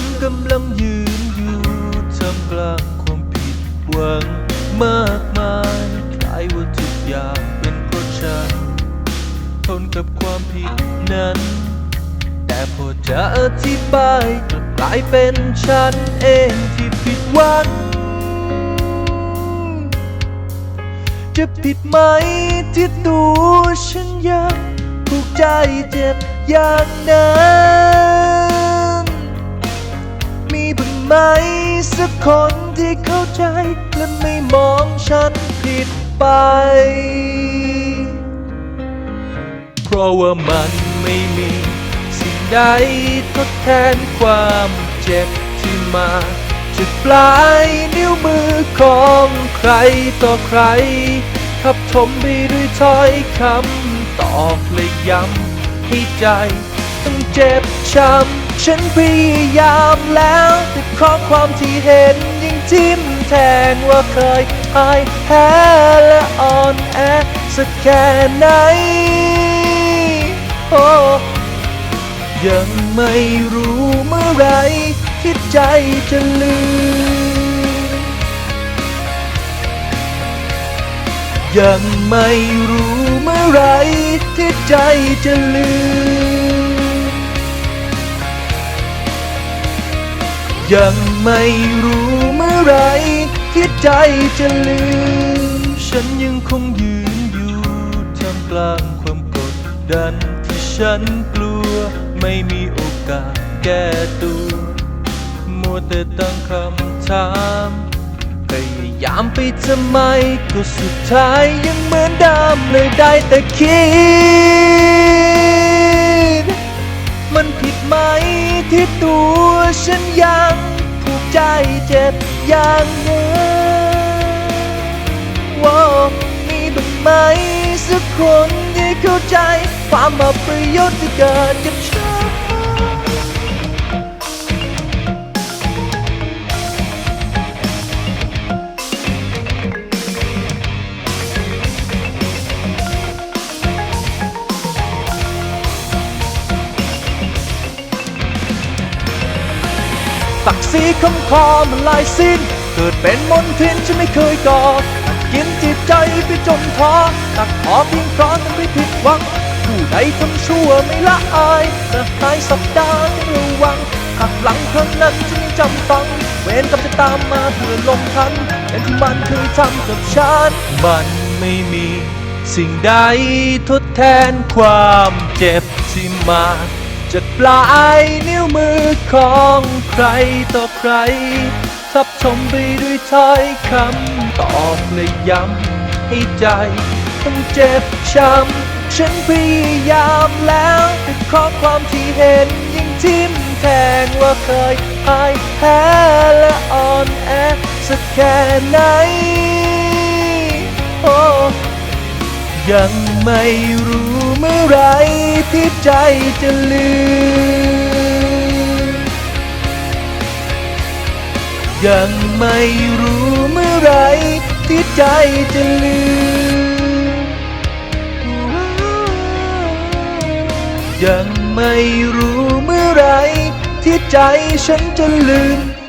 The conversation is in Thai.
ันกำลังยืนอยู่ท่ามกลางความผิดหวังมากมายคล้ายว่าทุกอย่างเป็นเพราะฉัน ทนกับความผิดนั้น แต่พอจะอธิบายกลับกลายเป็นฉันเองที่ผิดหวัง จะผิดไหมที่ตัวฉันยังผูกใจเจ็บอย่างนั้น ไหม สักคนที่เข้าใจ และไม่มองฉันผิดไป เพราะว่ามันไม่มี สิ่งใดทดแทนความเจ็บที่มาจากปลายนิ้วมือของใครต่อใครทับถมไปด้วยถ้อยคำตอกและย้ำให้ใจ ต้องเจ็บช้ำฉันพยายามแล้วแต่ข้อความที่เห็นยังทิ่มแทงว่าเคยพ่ายแพ้และอ่อนแอสักแค่ไหนโอ้ยังไม่รู้เมื่อไรที่ใจจะลืม ยังไม่รู้เมื่อไรที่ใจจะลืม ยังไม่รู้เมื่อไรที่ใจจะลืม ฉันยังคงยืนอยู่ท่ามกลางความกดดันที่ฉันกลัว ไม่มีโอกาสแก้ตัว มัวแต่ตั้งคำถามพยายามไปทำไมก็สุดท้ายยังเหมือนเดิมเลยได้แต่คิด ไหมที่ตัวฉันยังผูกใจเจ็บอย่างนั้นว่ามีบ้างไหมสักคนที่เข้าใจ ความอับประโยชน์ที่เกิดกับฉัน ศักดิ์ศรีคำคอมันลายสิ้น เกิดเป็นมนทินฉันไม่เคยก่อดกินจิตใจไปจนท้อตักขอเพียงเพราะมันไม่ผิดหวัง ผู้ใดทำชั่วไม่ละอายแต่หายสัปดาห์ต้องระวังหักหลังครั้งนั้นฉันยังจำฟัง เวรกรรมจะตามมาเพื่อลงทันอย่างที่มันเคยทำกับฉัน มันไม่มีสิ่งใดทดแทนความเจ็บที่มา จากปลายนิ้วมือของใครต่อใคร ทับถมไปด้วยถ้อยคำตอบและย้ำให้ใจ ต้องเจ็บช้ำฉันพยายามแล้วแต่ข้อความที่เห็นยังทิ่มแทงว่าเคยพ่ายแพ้และอ่อนแอสักแค่ไหน ยังไม่รู้เมื่อไหรที่ใจจะลืม ยังไม่รู้เมื่อไหรที่ใจจะลืม ยังไม่รู้เมื่อไหรที่ใจฉันจะลืม